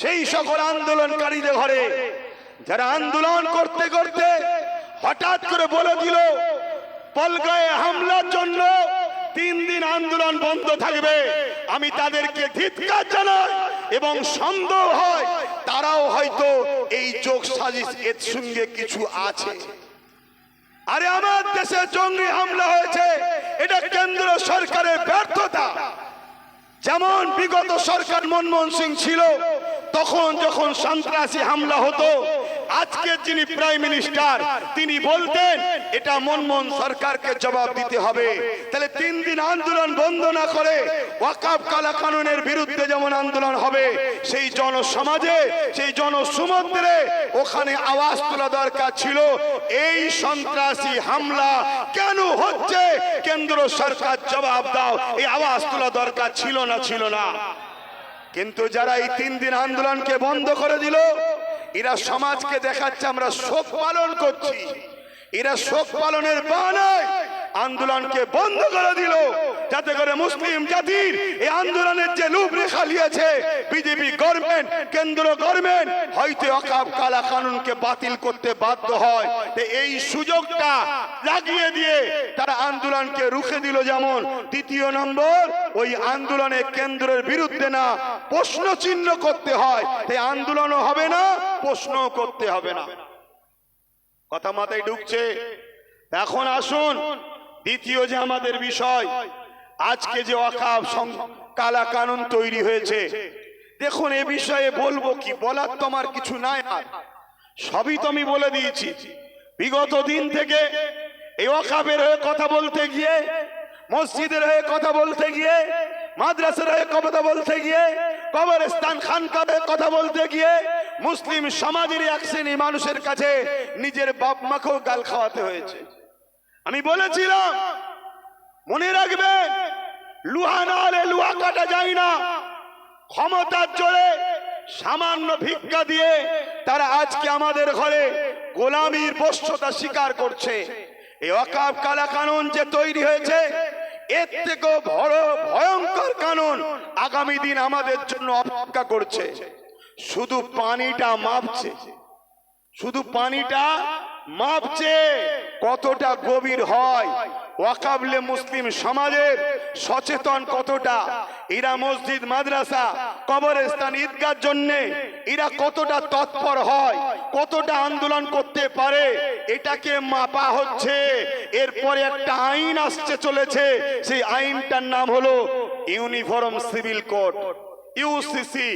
সেই সকল আন্দোলনকারীদের ঘরে, যারা আন্দোলন করতে করতে হঠাৎ করে বলে দিল, পলগায়ে হামলার জন্য তিন দিন আন্দোলন বন্ধ থাকবে। আমি তাদেরকে ধিৎকার জানাই এবং সন্দেহ হয় তারাও হয়তো এই যোগ সাজিশ এর সঙ্গে কিছু আছে। আরে আমার দেশে জঙ্গি হামলা হয়েছে, এটা কেন্দ্র সরকারের ব্যর্থতা। যেমন বিগত সরকার মনমোহন সিং ছিল তখন যখন সন্ত্রাসী হামলা হতো আজকে যিনি প্রাইম মিনিস্টার, তিনি বলতেন, এটা মনমোহন সরকারকে জবাব দিতে হবে। তাহলে তিন দিন আন্দোলন বন্ধ না করে ওয়াকাব কালা কানুনের বিরুদ্ধে যেমন আন্দোলন হবে, সেই জনসমাজে, সেই জনসমুদ্রে ওখানে আওয়াজ তোলা দরকার ছিল, এই সন্ত্রাসী হামলা কেন হচ্ছে? কেন্দ্র সরকার জবাব দাও। এই আওয়াজ তোলা দরকার ছিল না ছিল না। কিন্তু যারা এই তিন দিন আন্দোলনকে বন্ধ করে দিল, এরা সমাজকে দেখাচ্ছে আমরা শোক পালন করছি। এরা শোক পালনের বানায় আন্দোলনকে বন্ধ করে দিল। যাতে করে মুসলিম জাতির এই আন্দোলনের যে লুপ রেখা লিয়েছে বিজেপি গভর্নমেন্ট কেন্দ্র গভর্নমেন্ট হয়তো অকাব কালা কানুনকে বাতিল করতে বাধ্য হয়। এই সুযোগটা লাগিয়ে দিয়ে তারা আন্দোলনকে রুখে দিল যেমন দ্বিতীয় নম্বর, ওই আন্দোলনে কেন্দ্রের বিরুদ্ধে না প্রশ্ন চিহ্ন করতে হয়। এই আন্দোলনও হবে না, প্রশ্নও করতে হবে না। কথা মাথায় ঢুকছে? এখন আসুন, দ্বিতীয় যে আমাদের বিষয় আজকে যে অকাব কালা কানুন তৈরি হয়েছে। দেখুন, এ বিষয়ে বলব কি? বলার তোমার কিছু নাই আর। সবই তো আমি বলে দিয়েছি। বিগত দিন থেকে এই অকাবের হয়ে কথা বলতে গিয়ে, মসজিদের হয়ে কথা বলতে গিয়ে, মাদ্রাসার হয়ে কথা বলতে গিয়ে, কবরস্থান খানকার হয়ে কথা বলতে গিয়ে, মুসলিম সমাজের এক শ্রেণি মানুষের কাছে নিজের বাপ মাকেও গাল খাওয়াতে হয়েছে। আমি বলেছিলাম মনে রাখবেন লুহা না হলে লুহা কাটা যায় না। ক্ষমতার জোরে সামান্য ভিক্ষা দিয়ে তারা আজকে আমাদের ঘরে গোলামির বস্যতা স্বীকার করছে। এই অকাব কালা কানুন যে তৈরি হয়েছে, এর থেকেও বড় ভয়ঙ্কর কানুন আগামী দিন আমাদের জন্য অপেক্ষা করছে। শুধু পানিটা মাপছে, শুধু পানিটা মাপছে কতটা গভীর হয়? ওয়াকাবলে মুসলিম সমাজের সচেতন কতটা? এরা মসজিদ, মাদ্রাসা, কবরস্থান, ঈদগার জন্য এরা কতটা তৎপর হয়? কতটা আন্দোলন করতে পারে? এটাকে মাপা হচ্ছে। এরপরে একটা আইন আসছে, চলেছে। সেই আইনটার নাম হলো ইউনিফর্ম সিভিল কোড ইউসিসি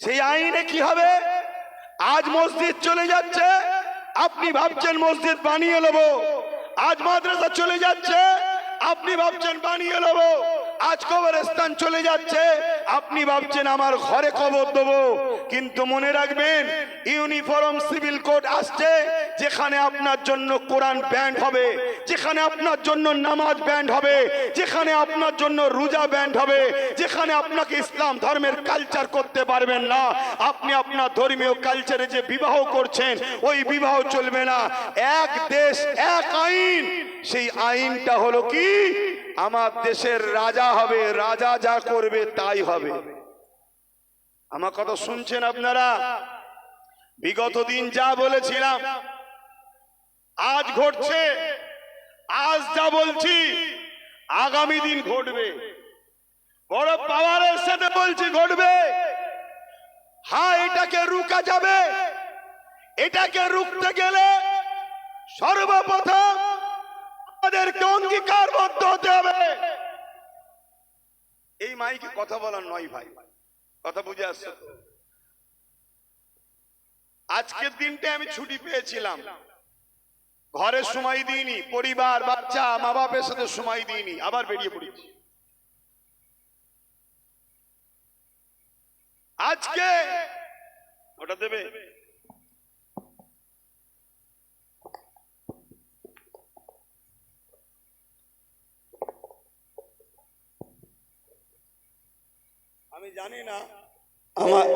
সেই আইনে কি হবে? আজ মসজিদ চলে যাচ্ছে আপনি ভাবছেন মসজিদ বানিয়ে নেব? আজ মাদ্রাসা চলে যাচ্ছে আপনি ভাবছেন বানিয়ে নেব? আজ কবরস্থান চলে যাচ্ছে। আপনি ভাবছেন আমার ঘরে কবর দেবো, কিন্তু মনে রাখবেন, ইউনিফর্ম সিভিল কোড আসছে, যেখানে আপনার জন্য কোরআন ব্যান্ড হবে, যেখানে আপনার জন্য নামাজ ব্যান্ড হবে, যেখানে আপনার জন্য রোজা ব্যান্ড হবে, যেখানে আপনাকে ইসলাম ধর্মের কালচার করতে পারবেন না। আপনি আপনার ধর্মীয় কালচারে যে বিবাহ করছেন, ওই বিবাহ চলবে না। এক দেশ, এক আইন। সেই আইনটা হলো কি? আমার দেশের রাজা হবে, রাজা যা করবে তাই হবে। আমার কথা শুনছেন আপনারা? বিগত দিন যা বলেছিলাম, আজ ঘটছে, আজ যা বলছি, আগামী দিন ঘটবে। বড় পাওয়ারের সাথে বলছি, ঘটবে। হ্যাঁ এটাকে রুকা যাবে। এটাকে রুখতে গেলে সর্বপ্রথম আমাদেরকে অঙ্গীকারবদ্ধ হতে হবে। এই মাইকে কথা বলার নয় ভাই, কথা বুঝে আসছে? আজকের দিনটা আমি ছুটি পেয়েছিলাম। ঘরে সময় দিইনি, পরিবার, বাচ্চা মা বাপের সাথে সময় দিইনি, আবার বেরিয়ে পড়েছি। আজকে ওটা দেবে? আমি জানি না, আমার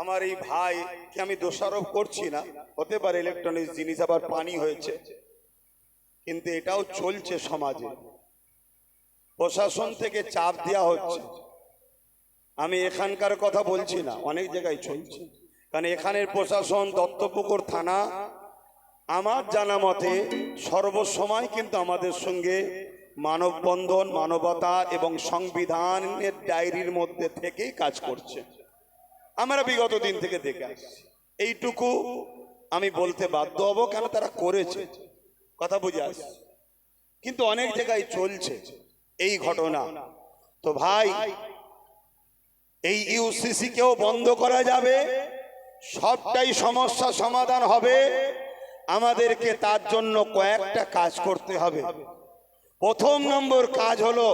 আমার এই ভাই কি আমি দোষারোপ করছি না। হতে পারে ইলেকট্রনিক্স জিনিস আবার পানি হয়েছে, কিন্তু এটাও চলছে সমাজে। প্রশাসন থেকে চাপ দেওয়া হচ্ছে। আমি এখানকার কথা বলছি না, অনেক জায়গায় চলছে। কারণ এখানের প্রশাসন, দত্তপুকুর থানা, আমার জানা মতে সর্বসময় কিন্তু আমাদের সঙ্গে মানববন্ধন, মানবতা এবং সংবিধানের ডায়েরির মধ্যে থেকেই কাজ করছে। আমরা বিগত দিন থেকে দেখে এইটুকু আমি বলতে বাধ্য হব কেন তারা করেছে। কথা বুঝে আসছে কিন্তু অনেক জায়গায় চলছে এই ঘটনা। তো ভাই, এই ইউসিসি কেও বন্ধ করা যাবে, সবটাই সমস্যা সমাধান হবে। আমাদেরকে তার জন্য কয়েকটা কাজ করতে হবে। প্রথম নম্বর কাজ হলো,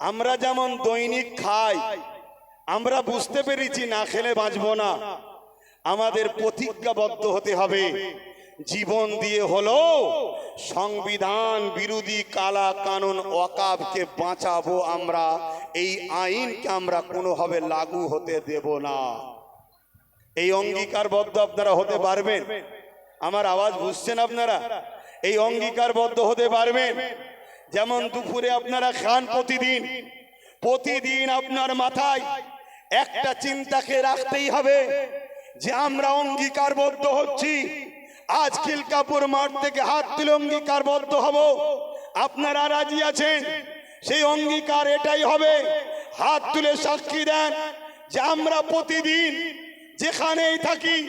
আমরা যেমন দৈনিক খাই, আমরা বুঝতে পেরেছি না খেলে বাঁচবো না। আমাদের প্রতিজ্ঞাবদ্ধ হতে হবে। জীবন দিয়ে হলো সংবিধান বিরোধী কালা কানুন ওয়াকাবকে বাঁচাবো আমরা, এই আইনকে আমরা কোনোভাবে লাগু হতে দেব না। এই অঙ্গীকারবদ্ধ আপনারা হতে পারবেন। আমার আওয়াজ বুঝছেন আপনারা? এই অঙ্গীকারবদ্ধ হতে পারবেন। যেমন দুপুরে আপনারা খান প্রতিদিন। প্রতিদিন আপনার মাথায় একটা চিন্তাকে রাখতেই হবে যে আমরা অঙ্গীকারবদ্ধ হচ্ছি। আজ খিলকাপুর মাঠ থেকে হাত তুলে অঙ্গীকারবদ্ধ হব। আপনারা রাজি আছেন? সেই অঙ্গীকার এটাই হবে। হাত তুলে সাক্ষী দেন যে আমরা প্রতিদিন যেখানেই থাকি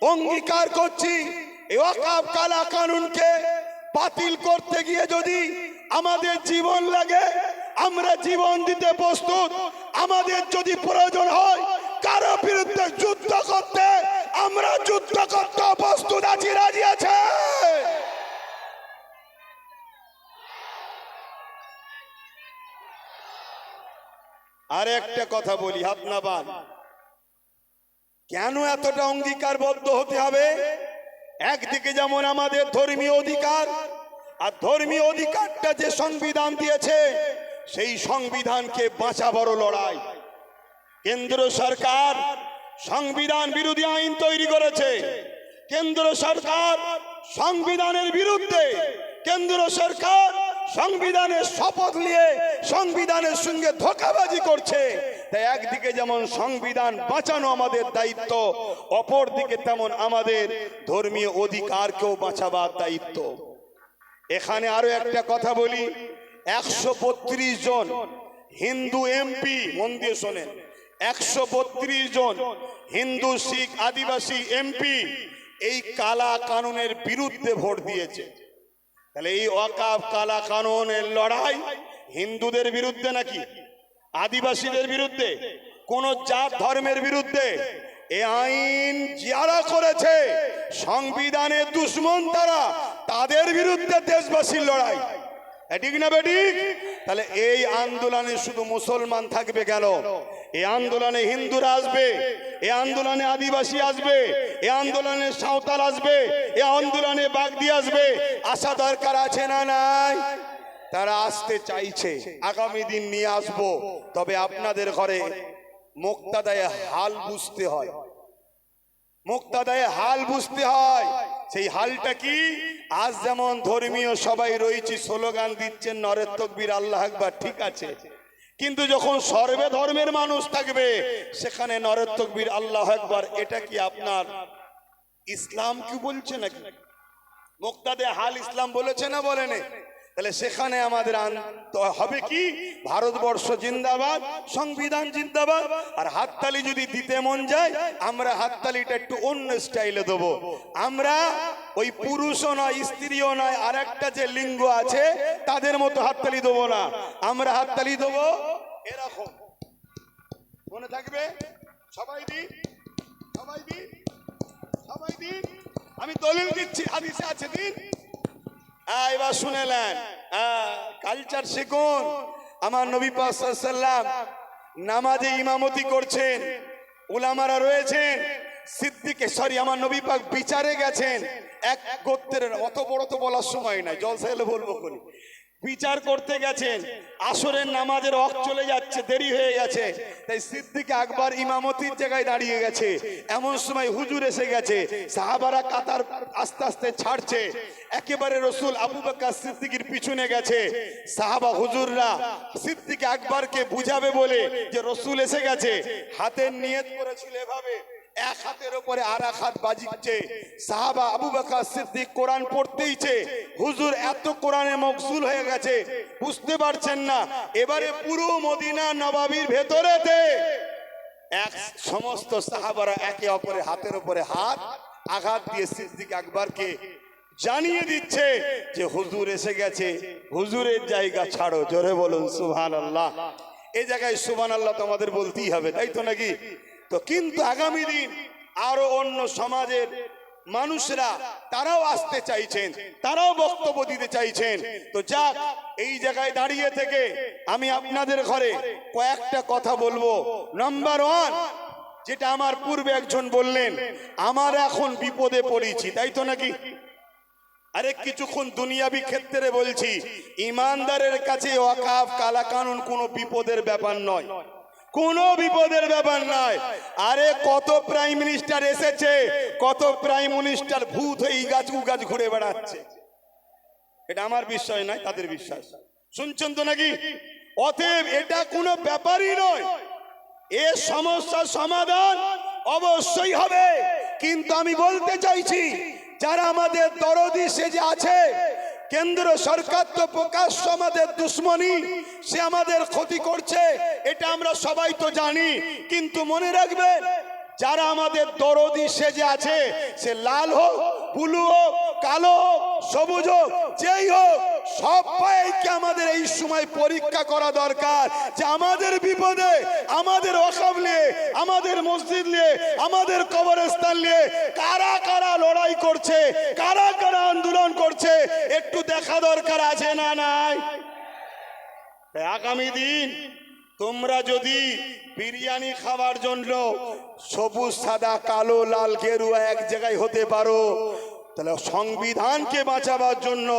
অঙ্গীকার করছি। ওয়াকাব কালা কানুনকে বাতিল করতে গিয়ে যদি আমাদের জীবন লাগে, আমরা জীবন দিতে প্রস্তুত। আমাদের যদি প্রয়োজন হয়, কারও বিরুদ্ধে যুদ্ধ করতে, আমরা যুদ্ধ করতে প্রস্তুত আছি, রাজি আছে? আর একটা কথা বলি, হাত কেন এতটা অঙ্গীকারবদ্ধ হতে হবে? একদিকে যেমন আমাদের ধর্মীয় অধিকার আর ধর্মীয় অধিকারটা যে সংবিধান দিয়েছে, সেই সংবিধানকে বাঁচাবারও লড়াই। কেন্দ্র সরকার সংবিধান বিরোধী আইন তৈরি করেছে। কেন্দ্র সরকার সংবিধানের বিরুদ্ধে, কেন্দ্র সরকার সংবিধানের শপথ নিয়ে সংবিধানের সঙ্গে ধোকাবাজি করছে। তাই একদিকে যেমন সংবিধান বাঁচানো আমাদের দায়িত্ব অপর দিকে তেমন আমাদের ধর্মীয় অধিকারকেও বাঁচাবার দায়িত্ব। এখানে আরও একটা কথা বলি, একশো বত্রিশ জন হিন্দু এমপি মন দিয়ে শোনেন, একশো বত্রিশ জন হিন্দু, শিখ, আদিবাসী এমপি এই কালা কানুনের বিরুদ্ধে ভোট দিয়েছে। তাহলে এই অকাপ কালা কানুনের লড়াই হিন্দুদের বিরুদ্ধে নাকি? আদিবাসীদের বিরুদ্ধে, কোন জাত ধর্মের বিরুদ্ধে এ আইন যারা করেছে। সংবিধানের দুশ্মন তারা, তাদের বিরুদ্ধে দেশবাসীর লড়াই। ঠিক না বেঠিক তাহলে এই আন্দোলনে শুধু মুসলমান থাকবে কেন? এই আন্দোলনে হিন্দুরা আসবে, এ আন্দোলনে আদিবাসী আসবে, এ আন্দোলনে সাঁওতাল আসবে, এ আন্দোলনে বাগদি আসবে। আসা দরকার আছে না নাই? তারা আসতে চাইছে। আগামী দিন নিয়ে আসব। তবে আপনাদের ঘরে মুক্তাদায় হাল বুঝতে হয়। মুক্তাদায় হাল বুঝতে হয়। সেই হালটা কি? আজ যেমন ধর্মীয় সবাই রয়েছে, স্লোগান দিচ্ছেন, নরের তকবীর, আল্লাহ আকবার, ঠিক আছে। কিন্তু যখন সর্বে ধর্মের মানুষ থাকবে, সেখানে নরের তকবীর, আল্লাহ একবার এটা কি আপনার ইসলাম কি বলছে নাকি? মুক্তাদে হাল ইসলাম বলেছে না বলেনি? তাহলে সেখানে আমাদের হবে কি? ভারতবর্ষ জিন্দাবাদ, সংবিধান জিন্দাবাদ, আর হাততালি যদি দিতে মন যায়, আমরা হাততালিটা একটু অন্য স্টাইলে দেবো। আমরা ওই পুরুষও নয়, স্ত্রীও নয় আর একটা যে লিঙ্গ আছে, তাদের মতো হাততালি দেবো না। আমরা হাততালি দেবো এরকম। মনে থাকবে? সবাই দি সবাই দি সবাই দিন আমি দলিল দিচ্ছি, হাদিসে আছে দিন। এবার শুনেলেন কালচার শিখুন। আমার নবী সাল্লাম নামাজে ইমামতি করছেন। উলামারা রয়েছেন। সিদ্দিকে, সরি, আমার নবী পাক বিচারে গেছেন। এক গোত্রের অত বড় তো বলার সময় নাই। জলসা এলে বলব করি বিচার করতে গেছেন। আসরের নামাজের অক চলে যাচ্ছে, দেরি হয়ে গেছে। তাই সিদ্দিক আকবর ইমামতির জায়গায় দাঁড়িয়ে গেছে। এমন সময় হুজুর এসে গেছে। সাহাবারা কাতার আস্তে আস্তে ছাড়ছে। একেবারে রসুল আবু বকর সিদ্দিকের পিছনে গেছে। সাহাবা হুজুররা সিদ্দিক আকবরকে বুঝাবে বলে যে রসুল এসে গেছে। হাতের নিয়ত করেছিল এভাবে। এক হাতের উপরে আর এক হাত বাজিচ্ছে। সাহাবা আবু বকর সিদ্দিক কোরআন পড়তেইছে। হুজুর, এত কোরআনে মকসুল হয়ে গেছে। বুঝতে পারছেন না? এবারে পুরো মদিনা নবাবির ভেতরেতে এক সমস্ত সাহাবারা একে অপরের হাতের উপরে হাত আঘাত দিয়ে সিদ্দিক আকবরকে জানিয়ে দিচ্ছে যে হুজুর এসে গেছে। হুজুরের জায়গা ছাড়ো, জোরে বলুন সুহান আল্লাহ এই জায়গায় সুবান আল্লাহ তোমাদের বলতেই হবে, তাই তো নাকি? তো কিন্তু আগামী দিন আরও অন্য সমাজের মানুষরা তারাও আসতে চাইছেন, তারাও বক্তব্য দিতে চাইছেন। তো যাক, এই জায়গায় দাঁড়িয়ে থেকে আমি আপনাদের ঘরে কয়েকটা কথা বলব। নাম্বার ওয়ান যেটা আমার পূর্বে একজন বললেন, আমার এখন বিপদে পড়েছি। তাই তো নাকি? আরে কিছুক্ষণ দুনিয়াবি ক্ষেত্রে বলছি, ইমানদারের কাছে ওয়াকাফ কালা কানুন কোনো বিপদের ব্যাপার নয়। কোনো বিপদের ব্যাপার নয় আরে কত প্রাইম মিনিস্টার এসেছে, কত প্রাইম মিনিস্টার ভূত হয়ে গাছ গাছ ঘুরে বেড়াচ্ছে। এটা আমার বিশ্বাস নয়, তাদের বিশ্বাস। শুনছেন তো নাকি? অতএব এটা কোনো ব্যাপারই নয়। এ সমস্যার সমাধান অবশ্যই হবে। কিন্তু আমি বলতে চাইছি, যারা আমাদের দরদি সেজে আছে কেন্দ্র সরকার তো প্রকাশ্য আমাদের দুশ্মনী, সে আমাদের ক্ষতি করছে, এটা আমরা সবাই তো জানি। কিন্তু মনে রাখবে, যারা আমাদের দরদি সেজে আছে, সে লাল হোক, ব্লু হোক, কালো হোক, সবুজ হোক, যেই হোক সবাইকে আমাদের এই সময় পরীক্ষা করা দরকার যে আমাদের বিপদে, আমাদের অসব নিয়ে, আমাদের মসজিদ নিয়ে, আমাদের কবরস্থান নিয়ে কারা কারা লড়াই করছে, কারা কারা আন্দোলন করছে, একটু দেখা দরকার আছে না নাই? আগামী দিন তোমরা যদি বিরিয়ানি খাওয়ার জন্য সবুজ, সাদা, কালো, লাল, গেরুয়া এক জায়গায় হতে পারো তাহলে সংবিধানকে বাঁচাবার জন্য,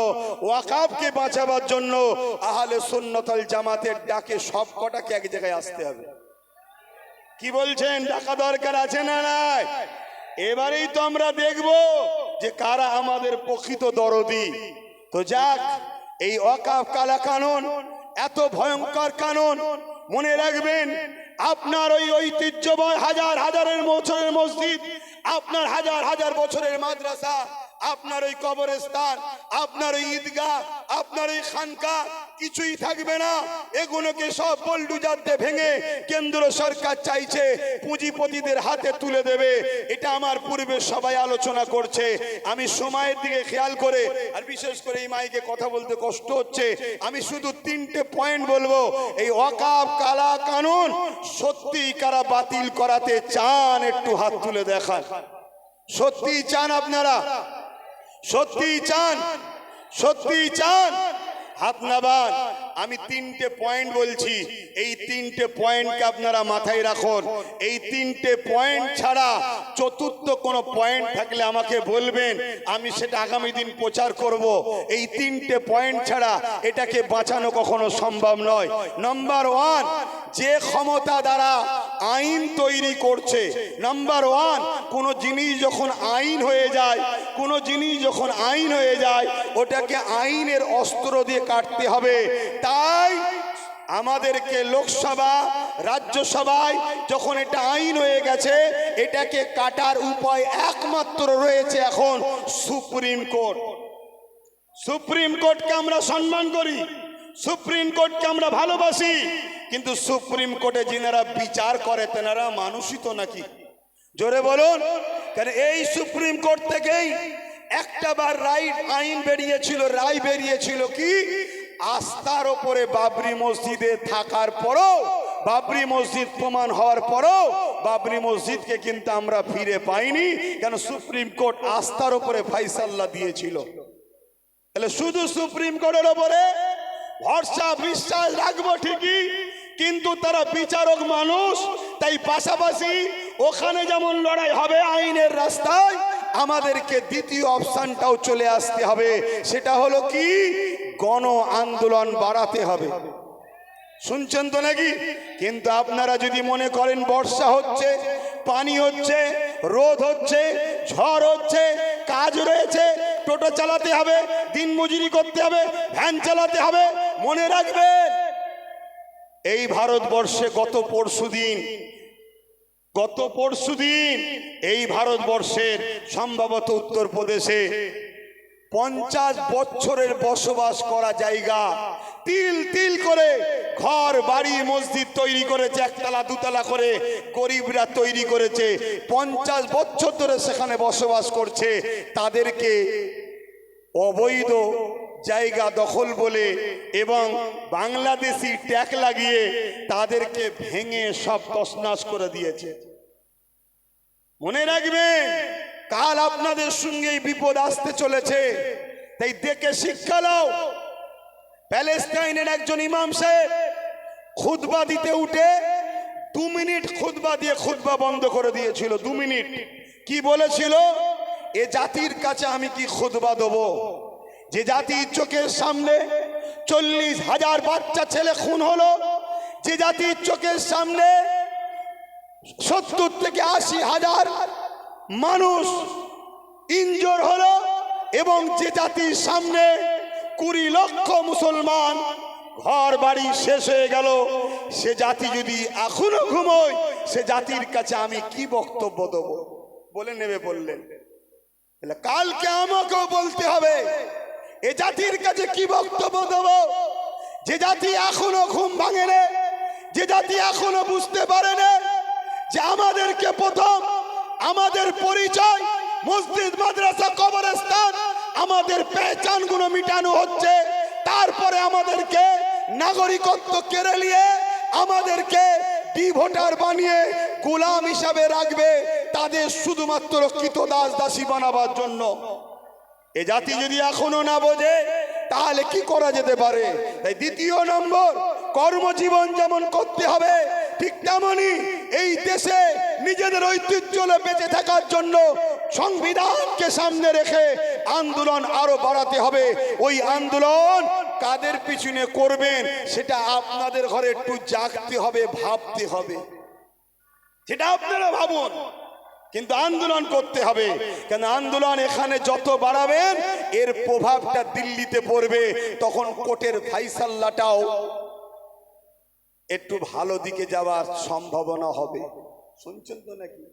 ওয়াকাবকে বাঁচাবার জন্য আহলে সুন্নতল জামাতের ডাকে সব কটাকে এক জায়গায় আসতে হবে। কি বলছেন? ডাকা দরকার আছে না নাই? এবারেই তো আমরা দেখব যে কারা আমাদের প্রকৃত দরদি। তো যাক, এই অকাপ কালা কানুন, এত ভয়ঙ্কর কানুন, মনে রাখবেন, আপনার ওই ঐতিহ্যময় হাজার হাজারের বছরের মসজিদ, আপনার হাজার হাজার বছরের মাদ্রাসা আপনার ওই কবরস্থান, আপনার ওই ঈদগাহ, আপনার ওই খানকা কিছুই থাকবে না। এগুলোকে সব বল্ডুজাতে ভেঙে কেন্দ্র সরকার চাইছে, পুঁজিপতিদের হাতে তুলে দেবে। এটা আমার পূর্বে সবাই আলোচনা করছে। আমি সময়ের দিকে খেয়াল করে, আর বিশেষ করে এই মাইকে কথা বলতে কষ্ট হচ্ছে। আমি শুধু তিনটে পয়েন্ট বলব। এই অকাপ কালা কানুন সত্যি কারা বাতিল করাতে চান, একটু হাত তুলে দেখান। সত্যি চান আপনারা? সত্যি চান সত্যি চান। হাত আমি তিনটে পয়েন্ট বলছি। এই তিনটে পয়েন্টকে আপনারা মাথায় রাখুন। এই তিনটে পয়েন্ট ছাড়া চতুর্থ কোনো পয়েন্ট থাকলে আমাকে বলবেন, আমি সেটা আগামী দিন প্রচার করব। এই তিনটে পয়েন্ট ছাড়া এটাকে বাঁচানো কখনো সম্ভব নয়। নাম্বার ওয়ান যে ক্ষমতা দ্বারা আইন তৈরি করছে। নাম্বার ওয়ান কোনো জিনিস যখন আইন হয়ে যায়, কোনো জিনিস যখন আইন হয়ে যায়, ওটাকে আইনের অস্ত্র দিয়ে কাটতে হবে। তাই আমাদেরকে লোকসভা, রাজ্যসভায় যখন এটা আইন হয়ে গেছে, এটাকে কাটার উপায় একমাত্র রয়েছে এখন সুপ্রিম কোর্ট। সুপ্রিম কোর্টকে আমরা সম্মান করি। সুপ্রিম কোর্টকে আমরা ভালোবাসি। কিন্তু সুপ্রিম কোর্টে যিনারা বিচার করে, তেনারা মানুষই তো নাকি? জোরে বলুন। কেন এই সুপ্রিম কোর্ট থেকেই একটা বার রাইট আইন বেরিয়েছিল, রায় বেরিয়েছিল কি? আস্থার ওপরে বাবরি মসজিদে থাকার পরও, বাবরি মসজিদ প্রমাণ হওয়ার পরও বাবরি মসজিদকে কিন্তু আমরা ফিরে পাইনি। কেন সুপ্রিম কোর্ট আস্থার ওপরে ফাইসাল্লা দিয়েছিল? তাহলে শুধু সুপ্রিম কোর্টের ওপরে ভরসা, বিশ্বাস রাখব ঠিকই কিন্তু তারা বিচারক মানুষ। তাই পাশাপাশি ওখানে যেমন লড়াই হবে আইনের রাস্তায়, আমাদেরকে দ্বিতীয় অপশনটাও চলে আসতে হবে। সেটা হলো কি? গণ আন্দোলন বাড়াতে হবে। শুনছেন তো নাকি? কিন্তু আপনারা যদি মনে করেন বর্ষা হচ্ছে, পানি হচ্ছে, রোদ হচ্ছে, ঝড় হচ্ছে, কাজ রয়েছে, টোটো চালাতে হবে দিন মজুরি করতে হবে, ভ্যান চালাতে হবে, মনে রাখবেন। এই ভারতবর্ষে গত পরশুদিন গত পরশুদিন এই ভারতবর্ষের সম্ভবত উত্তরপ্রদেশে পঞ্চাশ বছরের বসবাস করা জায়গা তিল তিল করে ঘর, বাড়ি, মসজিদ তৈরি করেছে, একতলা, দুতলা করে গরিবরা তৈরি করেছে। পঞ্চাশ বছর ধরে সেখানে বসবাস করছে। তাদেরকে অবৈধ জায়গা দখল বলে এবং বাংলাদেশি ট্যাগ লাগিয়ে তাদেরকে ভেঙে সব তসনাস করে দিয়েছে। মনে রাখবেন, কাল আপনাদের সঙ্গে এই বিপদ আসতে চলেছে। তাই দেখে শিক্ষা নাও। প্যালেস্টাইনের একজন ইমাম সাহেব খুতবা দিতে উঠে দু মিনিট খুতবা দিয়ে খুতবা বন্ধ করে দিয়েছিল, দু মিনিট। কি বলেছিল? এ জাতির কাছে আমি কি খুতবা দেবো? যে জাতির চোখের সামনে চল্লিশ হাজার বাচ্চা ছেলে খুন হলো যে জাতির চোখের সামনে সত্তর থেকে আশি হাজার মানুষ ইনজোর হলো এবং যে জাতির সামনে কুড়ি লক্ষ মুসলমান ঘর বাড়ি শেষ হয়ে গেল সে জাতি যদি এখনও ঘুমোয় সে জাতির কাছে আমি কি বক্তব্য দেব? বলে নেবে বললেন। বলে, কালকে আমাকেও বলতে হবে এ জাতির কাছে কি বক্তব্য দেব? যে জাতি এখনও ঘুম ভাঙে নে, যে জাতি এখনও বুঝতে পারে না যে আমাদেরকে প্রথম আমাদের পরিচয় মসজিদ মাদ্রাসা কবরস্থান আমাদের পেহচানগুলো মিটানো হচ্ছে। তারপরে আমাদেরকে নাগরিকত্ব কেড়ে নিয়ে আমাদেরকে ডি ভোটার বানিয়ে গোলাম হিসাবে রাখবে। তাদের শুধুমাত্র কৃত দাস দাসী বানাবার জন্য। এ জাতি যদি এখনও না বোঝে, তাহলে কি করা যেতে পারে? তাই দ্বিতীয় নম্বর, কর্মজীবন যেমন করতে হবে, ঠিক তেমনই এই দেশে নিজেদের ঐতিহ্য বেঁচে থাকার জন্য সংবিধানকে সামনে রেখে আন্দোলন আরও বাড়াতে হবে। ওই আন্দোলন কাদের পিছনে করবেন, সেটা আপনাদের ঘরে একটু জাগতে হবে, ভাবতে হবে। সেটা আপনারা ভাবুন। কিন্তু আন্দোলন করতে হবে। কেন আন্দোলন এখানে যত বাড়াবেন, এর প্রভাবটা দিল্লিতে পড়বে। তখন কোর্টের ফাইসাল্লাটাও একটু ভালো দিকে যাওয়ার সম্ভাবনা হবে। শুনছেন তো নাকি?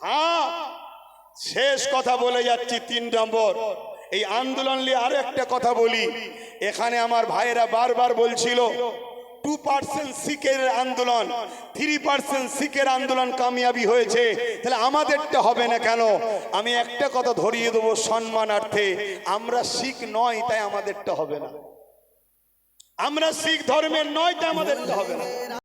হ্যাঁ শেষ কথা বলে যাচ্ছি তিন নম্বর। এই আন্দোলন নিয়ে আরও একটা কথা বলি। এখানে আমার ভাইয়েরা বারবার বলছিল টু পার্সেন্ট শিখের আন্দোলন থ্রি পার্সেন্ট শিখের আন্দোলন কামিয়াবি হয়েছে। তাহলে আমাদেরটা হবে না কেন? আমি একটা কথা ধরিয়ে দেবো সম্মানার্থে, আমরা শিখ নয়, তাই আমাদেরটা হবে না। আমরা শিখ ধর্মের নয়, তাই আমাদেরটা হবে না।